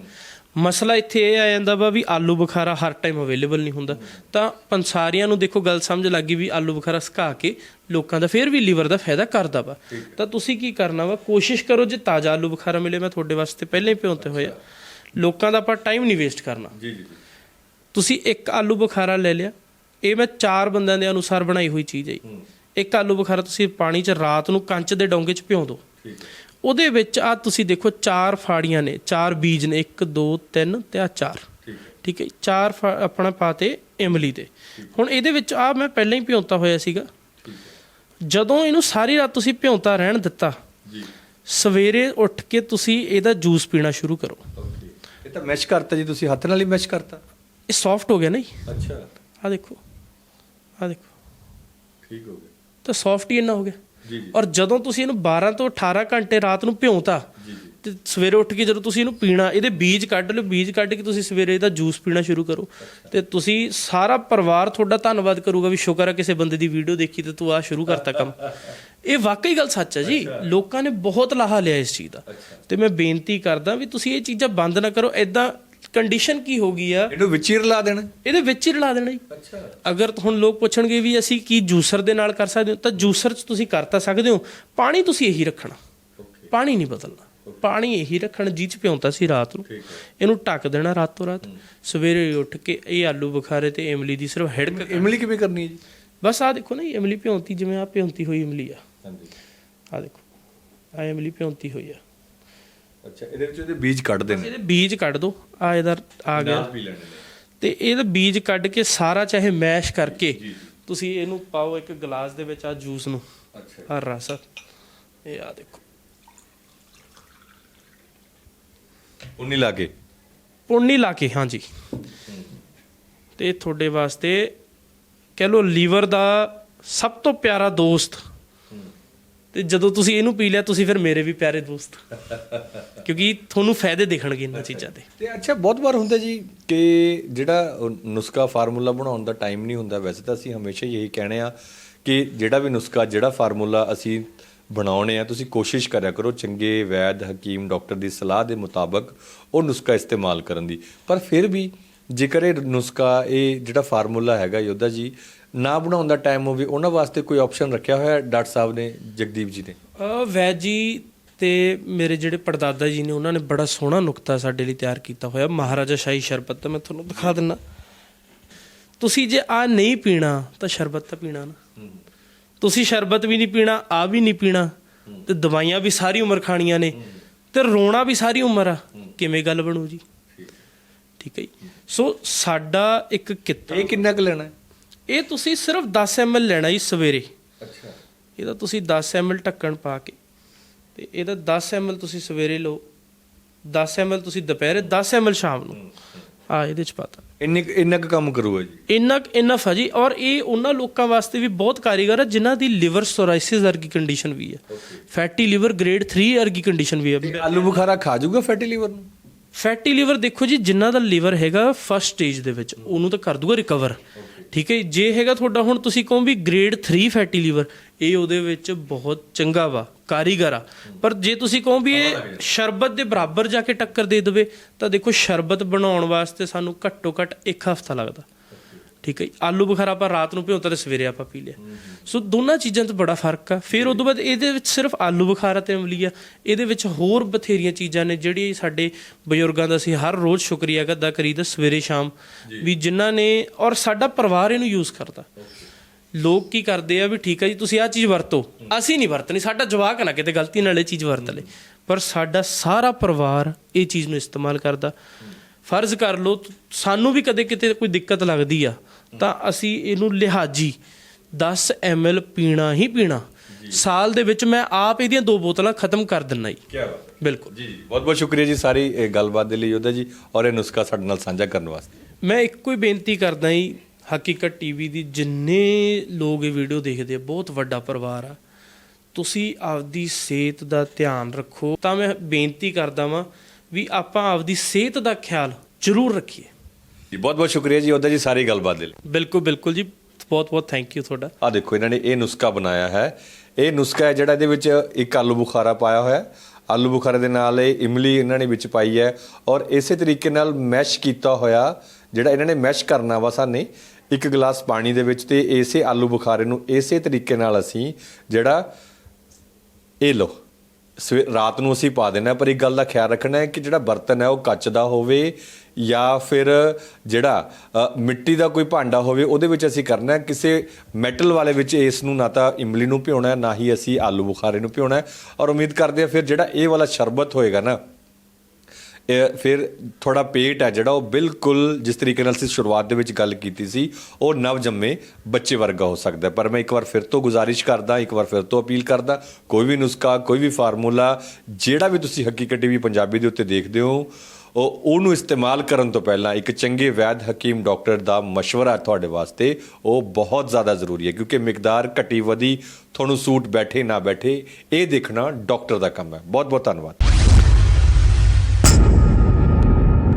S2: ਮਸਲਾ ਇੱਥੇ ਇਹ ਆ ਜਾਂਦਾ ਵਾ ਵੀ ਆਲੂ ਬੁਖਾਰਾ ਹਰ ਟਾਈਮ ਅਵੇਲੇਬਲ ਨਹੀਂ ਹੁੰਦਾ। ਤਾਂ ਪੰਸਾਰੀਆਂ ਨੂੰ ਦੇਖੋ ਗੱਲ ਸਮਝ ਲੱਗੀ ਵੀ ਆਲੂ ਬੁਖਾਰਾ ਸੁਕਾ ਕੇ ਲੋਕਾਂ ਦਾ ਫੇਰ ਵੀ ਲੀਵਰ ਦਾ ਫਾਇਦਾ ਕਰਦਾ ਵਾ। ਤਾਂ ਤੁਸੀਂ ਕੀ ਕਰਨਾ ਵਾ? ਕੋਸ਼ਿਸ਼ ਕਰੋ ਜੇ ਤਾਜ਼ਾ ਆਲੂ ਬੁਖਾਰਾ ਮਿਲੇ ਮੈਂ ਤੁਹਾਡੇ ਵਾਸਤੇ ਪਹਿਲਾਂ ਹੀ ਭਿਉਂਤੇ ਹੋਏ ਆ। ਲੋਕਾਂ ਦਾ ਆਪਾਂ ਟਾਈਮ ਨਹੀਂ ਵੇਸਟ ਕਰਨਾ।
S1: ਜੀ ਜੀ
S2: ਤੁਸੀਂ ਇੱਕ ਆਲੂ ਬੁਖਾਰਾ ਲੈ ਲਿਆ। ਇਹ ਮੈਂ ਚਾਰ ਬੰਦਿਆਂ ਦੇ ਅਨੁਸਾਰ ਬਣਾਈ ਹੋਈ ਚੀਜ਼ ਹੈ। ਇੱਕ ਆਲੂ ਬੁਖਾਰਾ ਤੁਸੀਂ ਪਾਣੀ 'ਚ ਰਾਤ ਨੂੰ ਕੰਚ ਦੇ ਡੋਂਗੇ 'ਚ ਭਿਉਂ ਦਿਓ ਉਹਦੇ ਵਿੱਚ ਆ ਤੁਸੀਂ ਦੇਖੋ ਚਾਰ ਫਾੜੀਆਂ ਨੇ ਚਾਰ ਬੀਜ ਨੇ 1 2 3 ਤੇ ਆ ਚਾਰ।
S1: ਠੀਕ ਹੈ।
S2: ਠੀਕ ਹੈ ਜੀ। ਚਾਰ ਆਪਣਾ ਪਾਤੇ ਇਮਲੀ ਦੇ। ਹੁਣ ਇਹਦੇ ਵਿੱਚ ਆ ਮੈਂ ਪਹਿਲਾਂ ਹੀ ਭਿਉਂਤਾ ਹੋਇਆ ਸੀਗਾ। ਜਦੋਂ ਇਹਨੂੰ ਸਾਰੀ ਰਾਤ ਤੁਸੀਂ ਭਿਉਂਤਾ ਰਹਿਣ ਦਿੱਤਾ
S1: ਜੀ।
S2: ਸਵੇਰੇ ਉੱਠ ਕੇ ਤੁਸੀਂ ਇਹਦਾ ਜੂਸ ਪੀਣਾ ਸ਼ੁਰੂ ਕਰੋ।
S1: ਤਾਂ ਮੈਸ਼ ਕਰਤਾ ਜੀ ਤੁਸੀਂ ਹੱਥ ਨਾਲ ਹੀ ਮੈਸ਼ ਕਰਤਾ?
S2: ਇਹ ਸੌਫਟ ਹੋ ਗਿਆ ਨਾ ਜੀ।
S1: ਅੱਛਾ।
S2: ਆ ਦੇਖੋ ਆ ਦੇਖੋ।
S1: ਠੀਕ ਹੋ ਗਿਆ।
S2: ਤਾਂ ਸੌਫਟ ਹੀ ਇੰਨਾ ਹੋ ਗਿਆ।
S1: ਜੀ ਜੀ।
S2: ਔਰ ਜਦੋਂ ਤੁਸੀਂ ਇਹਨੂੰ 12 ਤੋਂ 18 ਘੰਟੇ ਰਾਤ ਨੂੰ ਭਿਉਂਤਾ
S1: ਜੀ ਜੀ।
S2: ਤੇ ਸਵੇਰੇ ਉੱਠ ਕੇ ਜਦੋਂ ਤੁਸੀਂ ਇਹਨੂੰ ਪੀਣਾ ਇਹਦੇ ਬੀਜ ਕੱਢ ਲਓ ਬੀਜ ਕੱਢ ਕੇ ਤੁਸੀਂ ਸਵੇਰੇ ਇਹਦਾ ਜੂਸ ਪੀਣਾ ਸ਼ੁਰੂ ਕਰੋ। ਤੇ ਤੁਸੀਂ ਸਾਰਾ ਪਰਿਵਾਰ ਤੁਹਾਡਾ ਧੰਨਵਾਦ ਕਰੂਗਾ ਵੀ ਸ਼ੁਕਰ ਹੈ ਕਿਸੇ ਬੰਦੇ ਦੀ ਵੀਡੀਓ ਦੇਖੀ ਤੇ ਤੂੰ ਆ ਸ਼ੁਰੂ ਕਰਤਾ ਕੰਮ। ਇਹ ਵਾਕਈ ਗੱਲ ਸੱਚ ਹੈ ਜੀ। ਲੋਕਾਂ ਨੇ ਬਹੁਤ ਲਾਹਾ ਲਿਆ ਇਸ ਚੀਜ਼ ਦਾ। ਤੇ ਮੈਂ ਬੇਨਤੀ ਕਰਦਾ ਵੀ ਤੁਸੀਂ ਇਹ ਚੀਜ਼ਾਂ ਬੰਦ ਨਾ ਕਰੋ। ਐਦਾਂ ਕੰਡੀਸ਼ਨ ਕੀ ਹੋ ਗਈ ਆ?
S1: ਇਹਨੂੰ ਵਿੱਚ ਹੀ ਰਲਾ ਦੇਣਾ।
S2: ਇਹਦੇ ਵਿੱਚ ਹੀ ਰਲਾ ਦੇਣਾ ਜੀ।
S1: ਅੱਛਾ।
S2: ਅਗਰ ਹੁਣ ਲੋਕ ਪੁੱਛਣਗੇ ਵੀ ਅਸੀਂ ਕੀ ਜੂਸਰ ਦੇ ਨਾਲ ਕਰ ਸਕਦੇ ਹੋ ਤਾਂ ਜੂਸਰ 'ਚ ਤੁਸੀਂ ਕਰ ਤਾਂ ਸਕਦੇ ਹੋ। ਪਾਣੀ ਤੁਸੀਂ ਇਹੀ ਰੱਖਣਾ। ਪਾਣੀ ਨਹੀਂ ਬਦਲਣਾ। ਪਾਣੀ ਇਹੀ ਰੱਖਣਾ ਜਿਹ 'ਚ ਪਿਉਂਤਾ ਸੀ ਰਾਤ ਨੂੰ। ਇਹਨੂੰ ਢੱਕ ਦੇਣਾ ਰਾਤੋਂ ਰਾਤ। ਸਵੇਰੇ ਉੱਠ ਕੇ ਇਹ ਆਲੂ ਬੁਖਾਰੇ ਤੇ ਇਮਲੀ ਦੀ ਸਿਰਫ ਹਿੜਕ
S1: ਇਮਲੀ ਕਿਵੇਂ ਕਰਨੀ ਹੈ ਜੀ?
S2: ਬਸ ਆ ਦੇਖੋ ਨਾ ਇਹ ਇਮਲੀ ਪਿਉਂਤੀ ਜਿਵੇਂ ਆ ਪਿਉਂਤੀ ਹੋਈ ਇਮਲੀ ਆ।
S1: ਹਾਂਜੀ।
S2: ਆ ਦੇਖੋ ਆ ਇਮਲੀ ਪਿਉਂਤੀ ਹੋਈ ਆ।
S1: ਅੱਛਾ ਇਹਦੇ ਵਿੱਚ ਇਹਦੇ ਬੀਜ ਕੱਢ ਦੇਣੇ।
S2: ਇਹਦੇ ਬੀਜ ਕੱਢ ਦੋ ਆ ਇਹਦਾ ਆ ਗਿਆ।
S1: ਪੀ ਲੈਣੇ ਨੇ।
S2: ਤੇ ਇਹਦਾ ਬੀਜ ਕੱਢ ਕੇ ਸਾਰਾ ਚਾਹੇ ਮੈਸ਼ ਕਰਕੇ
S1: ਜੀ।
S2: ਤੁਸੀਂ ਇਹਨੂੰ ਪਾਓ ਇੱਕ ਗਲਾਸ ਦੇ ਵਿੱਚ ਆ ਜੂਸ ਨੂੰ
S1: ਅੱਛਾ।
S2: ਆ ਰਸ। ਇਹ ਆ ਦੇਖੋ।
S1: ਉਨੀ ਲਾ ਕੇ?
S2: ਪੁੰਨੀ ਲਾ ਕੇ ਹਾਂਜੀ। ਤੇ ਤੁਹਾਡੇ ਵਾਸਤੇ ਕਹਿ ਲੋ ਲੀਵਰ ਦਾ ਸਭ ਤੋਂ ਪਿਆਰਾ ਦੋਸਤ। ਤੇ ਜਦੋਂ ਤੁਸੀਂ ਇਹਨੂੰ ਪੀ ਲਿਆ ਤੁਸੀਂ ਫਿਰ ਮੇਰੇ ਵੀ ਪਿਆਰੇ ਦੋਸਤ। ਕਿਉਂਕਿ ਤੁਹਾਨੂੰ ਫਾਇਦੇ ਦਿਖਣਗੇ ਇਹਨਾਂ ਚੀਜ਼ਾਂ ਦੇ।
S1: ਤੇ ਅੱਛਾ ਬਹੁਤ ਵਾਰ ਹੁੰਦਾ ਜੀ ਕਿ ਜਿਹੜਾ ਨੁਸਖਾ ਫਾਰਮੂਲਾ ਬਣਾਉਣ ਦਾ ਟਾਈਮ ਨਹੀਂ ਹੁੰਦਾ। ਵੈਸੇ ਤਾਂ ਅਸੀਂ ਹਮੇਸ਼ਾ ਹੀ ਇਹੀ ਕਹਿੰਦੇ ਆ ਕਿ ਜਿਹੜਾ ਵੀ ਨੁਸਖਾ ਜਿਹੜਾ ਫਾਰਮੂਲਾ ਅਸੀਂ ਬਣਾਉਣੇ ਆ ਤੁਸੀਂ ਕੋਸ਼ਿਸ਼ ਕਰਿਆ ਕਰੋ ਚੰਗੇ ਵੈਦ ਹਕੀਮ ਡਾਕਟਰ ਦੀ ਸਲਾਹ ਦੇ ਮੁਤਾਬਕ ਉਹ ਨੁਸਖਾ ਇਸਤੇਮਾਲ ਕਰਨ ਦੀ। ਪਰ ਫਿਰ ਵੀ ਜੇਕਰ ਇਹ ਨੁਸਖਾ ਇਹ ਜਿਹੜਾ ਫਾਰਮੂਲਾ ਹੈਗਾ ਯੋਧਾ ਜੀ ਨਾ ਬਣਾਉਣ ਦਾ ਟਾਈਮ ਹੋਵੇ ਉਹਨਾਂ ਵਾਸਤੇ ਕੋਈ ਆਪਸ਼ਨ ਰੱਖਿਆ ਹੋਇਆ ਡਾਕਟਰ ਸਾਹਿਬ ਨੇ ਜਗਦੀਪ ਜੀ ਨੇ?
S2: ਵੈਦ ਜੀ ਤੇ ਮੇਰੇ ਜਿਹੜੇ ਪੜਦਾਦਾ ਜੀ ਨੇ ਉਹਨਾਂ ਨੇ ਬੜਾ ਸੋਹਣਾ ਨੁਕਤਾ ਸਾਡੇ ਲਈ ਤਿਆਰ ਕੀਤਾ ਹੋਇਆ। ਮਹਾਰਾਜਾ ਸ਼ਾਹੀ ਸ਼ਰਬਤ ਤਾਂ ਮੈਂ ਤੁਹਾਨੂੰ ਦਿਖਾ ਦਿੰਨਾ ਤੁਸੀਂ ਜੇ ਆ ਨਹੀਂ ਪੀਣਾ ਤਾਂ ਸ਼ਰਬਤ ਤਾਂ ਪੀਣਾ ਨਾ। ਤੁਸੀਂ ਸ਼ਰਬਤ ਵੀ ਨਹੀਂ ਪੀਣਾ ਆ ਵੀ ਨਹੀਂ ਪੀਣਾ ਤੇ ਦਵਾਈਆਂ ਵੀ ਸਾਰੀ ਉਮਰ ਖਾਣੀਆਂ ਨੇ ਤੇ ਰੋਣਾ ਵੀ ਸਾਰੀ ਉਮਰ ਆ। ਕਿਵੇਂ ਗੱਲ ਬਣੂ ਜੀ? ਠੀਕ ਹੈ ਜੀ। ਸੋ ਸਾਡਾ ਇੱਕ ਕਿੱਤਾ।
S1: ਇਹ ਕਿੰਨਾ ਕੁ ਲੈਣਾ
S2: ਇਹ ਤੁਸੀਂ ਸਿਰਫ 10 ml ਲੈਣਾ ਜੀ ਸਵੇਰੇ।
S1: ਅੱਛਾ।
S2: ਇਹਦਾ ਤੁਸੀਂ 10 ml ਢੱਕਣ ਪਾ ਕੇ ਤੇ ਇਹਦਾ 10 ml ਤੁਸੀਂ ਸਵੇਰੇ ਲਓ 10 ml ਤੁਸੀਂ ਦੁਪਹਿਰੇ 10 ml ਸ਼ਾਮ ਨੂੰ। ਆ ਇਹਦੇ ਚ ਪਾਤਾ।
S1: ਇੰਨੇ ਕੁ- ਇੰਨਾ ਕੁ ਕੰਮ ਕਰੂਗਾ ਜੀ?
S2: ਇੰਨਾ ਇੰਨਾ ਫਜੀ ਔਰ ਇਹ ਉਹਨਾਂ ਲੋਕਾਂ ਵਾਸਤੇ ਵੀ ਬਹੁਤ ਕਾਰੀਗਰ ਹੈ ਜਿਨ੍ਹਾਂ ਦੀ ਲਿਵਰ ਸੋਰਾਇਸਿਸ ਵਰਗੀ ਕੰਡੀਸ਼ਨ ਵੀ ਹੈ ਫੈਟੀ ਲਿਵਰ ਗ੍ਰੇਡ 3 ਵਰਗੀ ਕੰਡੀਸ਼ਨ ਵੀ ਹੈ
S1: ਆਲੂ ਬੁਖਾਰਾ ਖਾ ਜਾਊਗਾ ਫੈਟੀ ਲੀਵਰ ਨੂੰ?
S2: ਫੈਟੀ ਲਿਵਰ ਦੇਖੋ ਜੀ ਜਿਨ੍ਹਾਂ ਦਾ ਲਿਵਰ ਹੈਗਾ ਫਸਟ ਸਟੇਜ ਦੇ ਵਿੱਚ ਉਹਨੂੰ ਤਾਂ ਕਰ ਦੂਗਾ ਰਿਕਵਰ ਠੀਕ ਹੈ ਜੀ। ਜੇ ਹੈਗਾ ਤੁਹਾਡਾ ਹੁਣ ਤੁਸੀਂ ਕਹੋ ਵੀ ਗ੍ਰੇਡ 3 ਫੈਟੀ ਲਿਵਰ ਇਹ ਉਹਦੇ ਵਿੱਚ ਬਹੁਤ ਚੰਗਾ ਵਾ। ਕਾਰੀਗਰ ਆ। ਪਰ ਜੇ ਤੁਸੀਂ ਕਹੋ ਵੀ ਇਹ ਸ਼ਰਬਤ ਦੇ ਬਰਾਬਰ ਜਾ ਕੇ ਟੱਕਰ ਦੇ ਦੇਵੇ ਤਾਂ ਦੇਖੋ ਸ਼ਰਬਤ ਬਣਾਉਣ ਵਾਸਤੇ ਸਾਨੂੰ ਘੱਟੋ ਘੱਟ ਇੱਕ ਹਫ਼ਤਾ ਲੱਗਦਾ। ਠੀਕ ਹੈ ਜੀ। ਆਲੂ ਬੁਖਾਰਾ ਆਪਾਂ ਰਾਤ ਨੂੰ ਭਿਉਂਤਾ ਤੇ ਸਵੇਰੇ ਆਪਾਂ ਪੀ ਲਿਆ। ਸੋ ਦੋਨਾਂ ਚੀਜ਼ਾਂ 'ਚ ਬੜਾ ਫ਼ਰਕ ਆ। ਫਿਰ ਉਦੋਂ ਬਾਅਦ ਇਹਦੇ ਵਿੱਚ ਸਿਰਫ ਆਲੂ ਬੁਖਾਰਾ ਤੇ ਆ। ਇਹਦੇ ਵਿੱਚ ਹੋਰ ਬਥੇਰੀਆਂ ਚੀਜ਼ਾਂ ਨੇ ਜਿਹੜੀ ਸਾਡੇ ਬਜ਼ੁਰਗਾਂ ਦਾ ਅਸੀਂ ਹਰ ਰੋਜ਼ ਸ਼ੁਕਰੀਆ ਅਦਾ ਕਰੀਦਾ ਸਵੇਰੇ ਸ਼ਾਮ ਵੀ ਜਿਨ੍ਹਾਂ ਨੇ ਔਰ ਸਾਡਾ ਪਰਿਵਾਰ ਇਹਨੂੰ ਯੂਜ਼ ਕਰਦਾ। ਲੋਕ ਕੀ ਕਰਦੇ ਆ ਵੀ ਠੀਕ ਹੈ ਜੀ ਤੁਸੀਂ ਆਹ ਚੀਜ਼ ਵਰਤੋ। ਅਸੀਂ ਨਹੀਂ ਵਰਤਣੀ ਸਾਡਾ ਜਵਾਕ ਨਾ ਕਿਤੇ ਗਲਤੀ ਨਾਲ ਇਹ ਚੀਜ਼ ਵਰਤ ਲੇ। ਪਰ ਸਾਡਾ ਸਾਰਾ ਪਰਿਵਾਰ ਇਹ ਚੀਜ਼ ਨੂੰ ਇਸਤੇਮਾਲ ਕਰਦਾ। ਫਰਜ਼ ਕਰ ਲਓ ਸਾਨੂੰ ਵੀ ਕਦੇ ਕਿਤੇ ਕੋਈ ਦਿੱਕਤ ਲੱਗਦੀ ਆ ਤਾਂ ਅਸੀਂ ਇਹਨੂੰ ਲਿਹਾਜੀ 10 ml ਪੀਣਾ ਹੀ ਪੀਣਾ। ਸਾਲ ਦੇ ਵਿੱਚ ਮੈਂ ਆਪ ਇਹਦੀਆਂ ਦੋ ਬੋਤਲਾਂ ਖਤਮ ਕਰ ਦਿੰਨਾ ਜੀ।
S1: ਕੀ ਬਾਤ।
S2: ਬਿਲਕੁਲ।
S1: ਜੀ ਜੀ। ਬਹੁਤ ਬਹੁਤ ਸ਼ੁਕਰੀਆ ਜੀ ਸਾਰੀ ਇਹ ਗੱਲਬਾਤ ਦੇ ਲਈ ਯੋਧਾ ਜੀ ਔਰ ਇਹ ਨੁਸਖਾ ਸਾਡੇ ਨਾਲ ਸਾਂਝਾ ਕਰਨ ਵਾਸਤੇ।
S2: ਮੈਂ ਇੱਕੋ ਹੀ ਬੇਨਤੀ ਕਰਦਾ ਜੀ ਹਕੀਕਤ ਟੀਵੀ ਦੀ ਜਿੰਨੇ ਲੋਕ ਇਹ ਵੀਡੀਓ ਦੇਖਦੇ ਆ ਬਹੁਤ ਵੱਡਾ ਪਰਿਵਾਰ ਆ। ਤੁਸੀਂ ਆਪਦੀ ਸਿਹਤ ਦਾ ਧਿਆਨ ਰੱਖੋ। ਤਾਂ ਮੈਂ ਬੇਨਤੀ ਕਰਦਾ ਵਾਂ ਵੀ ਆਪਾਂ ਆਪਦੀ ਸਿਹਤ ਦਾ ਖਿਆਲ ਜ਼ਰੂਰ ਰੱਖੀਏ।
S1: ਜੀ ਬਹੁਤ ਬਹੁਤ ਸ਼ੁਕਰੀਆ ਜੀ ਯੋਧਾ ਜੀ ਸਾਰੀ ਗੱਲਬਾਤ ਦੇ ਲਈ।
S2: ਬਿਲਕੁਲ ਬਿਲਕੁਲ ਜੀ। ਬਹੁਤ ਬਹੁਤ ਥੈਂਕ ਯੂ ਤੁਹਾਡਾ।
S1: ਆ ਦੇਖੋ ਇਹਨਾਂ ਨੇ ਇਹ ਨੁਸਖਾ ਬਣਾਇਆ ਹੈ। ਇਹ ਨੁਸਖਾ ਹੈ ਜਿਹੜਾ ਇਹਦੇ ਵਿੱਚ ਇੱਕ ਆਲੂ ਬੁਖਾਰਾ ਪਾਇਆ ਹੋਇਆ ਹੈ। ਆਲੂ ਬੁਖਾਰੇ ਦੇ ਨਾਲ ਇਹ ਇਮਲੀ ਇਹਨਾਂ ਨੇ ਵਿੱਚ ਪਾਈ ਹੈ। ਔਰ ਇਸੇ ਤਰੀਕੇ ਨਾਲ ਮੈਸ਼ ਕੀਤਾ ਹੋਇਆ ਜਿਹੜਾ ਇਹਨਾਂ ਨੇ ਮੈਸ਼ ਕਰਨਾ ਵਾ ਸਾਨੇ ਇੱਕ ਗਲਾਸ ਪਾਣੀ ਦੇ ਵਿੱਚ ਤੇ ਇਸੇ ਆਲੂ ਬੁਖਾਰੇ ਨੂੰ ਇਸੇ ਤਰੀਕੇ ਨਾਲ ਅਸੀਂ ਜਿਹੜਾ ਇਹ ਲੋ ਸਵੇ, ਰਾਤ ਨੂੰ ਅਸੀਂ ਪਾ ਦੇਣਾ ਪਰ ਇੱਕ ਗੱਲ ਦਾ ਖਿਆਲ ਰੱਖਣਾ ਹੈ ਕਿ ਜਿਹੜਾ ਬਰਤਨ ਹੈ ਉਹ ਕੱਚ ਦਾ ਹੋਵੇ ਜਾਂ ਫਿਰ ਜਿਹੜਾ ਮਿੱਟੀ ਦਾ ਕੋਈ ਭਾਂਡਾ ਹੋਵੇ, ਉਹਦੇ ਵਿੱਚ ਅਸੀਂ ਕਰਨਾ ਕਿਸੇ ਮੈਟਲ ਵਾਲੇ ਵਿੱਚ ਇਸ ਨੂੰ ਨਾ ਤਾਂ ਇਮਲੀ ਨੂੰ ਭਿਉਣਾ ਨਾ ਹੀ ਅਸੀਂ ਆਲੂ ਬੁਖਾਰੇ ਨੂੰ ਭਿਉਣਾ ਔਰ ਉਮੀਦ ਕਰਦੇ ਹਾਂ ਫਿਰ ਜਿਹੜਾ ਇਹ ਵਾਲਾ ਸ਼ਰਬਤ ਹੋਏਗਾ ਨਾ ਫਿਰ ਥੋੜਾ ਪੇਟ ਹੈ ਜਿਹੜਾ ਉਹ ਬਿਲਕੁਲ ਜਿਸ ਤਰੀਕੇ ਨਾਲ ਅਸੀਂ ਸ਼ੁਰੂਆਤ ਦੇ ਵਿੱਚ ਗੱਲ ਕੀਤੀ ਸੀ ਉਹ ਨਵ ਜੰਮੇ ਬੱਚੇ ਵਰਗਾ ਹੋ ਸਕਦਾ ਹੈ। ਪਰ ਮੈਂ ਇੱਕ ਵਾਰ ਫਿਰ ਤੋਂ ਗੁਜ਼ਾਰਿਸ਼ ਕਰਦਾ ਇੱਕ ਵਾਰ ਫਿਰ ਤੋਂ ਅਪੀਲ ਕਰਦਾ ਕੋਈ ਵੀ ਨੁਸਖਾ ਕੋਈ ਵੀ ਫਾਰਮੂਲਾ ਜਿਹੜਾ ਵੀ ਤੁਸੀਂ ਹਕੀਕਤ ਟੀਵੀ ਪੰਜਾਬੀ ਦੇ ਉੱਤੇ ਦੇਖਦੇ ਹੋ ਉਹ ਉਹਨੂੰ ਇਸਤੇਮਾਲ ਕਰਨ ਤੋਂ ਪਹਿਲਾਂ ਇੱਕ ਚੰਗੇ ਵੈਦ ਹਕੀਮ ਡਾਕਟਰ ਦਾ مشورہ ਤੁਹਾਡੇ ਵਾਸਤੇ ਉਹ ਬਹੁਤ ਜ਼ਿਆਦਾ ਜ਼ਰੂਰੀ ਹੈ ਕਿਉਂਕਿ ਮਿਕਦਾਰ ਘਟੀ ਵਧੀ ਤੁਹਾਨੂੰ ਸੂਟ ਬੈਠੇ ਨਾ ਬੈਠੇ ਇਹ ਦੇਖਣਾ ਡਾਕਟਰ ਦਾ ਕੰਮ ਹੈ ਬਹੁਤ ਬਹੁਤ ਧੰਨਵਾਦ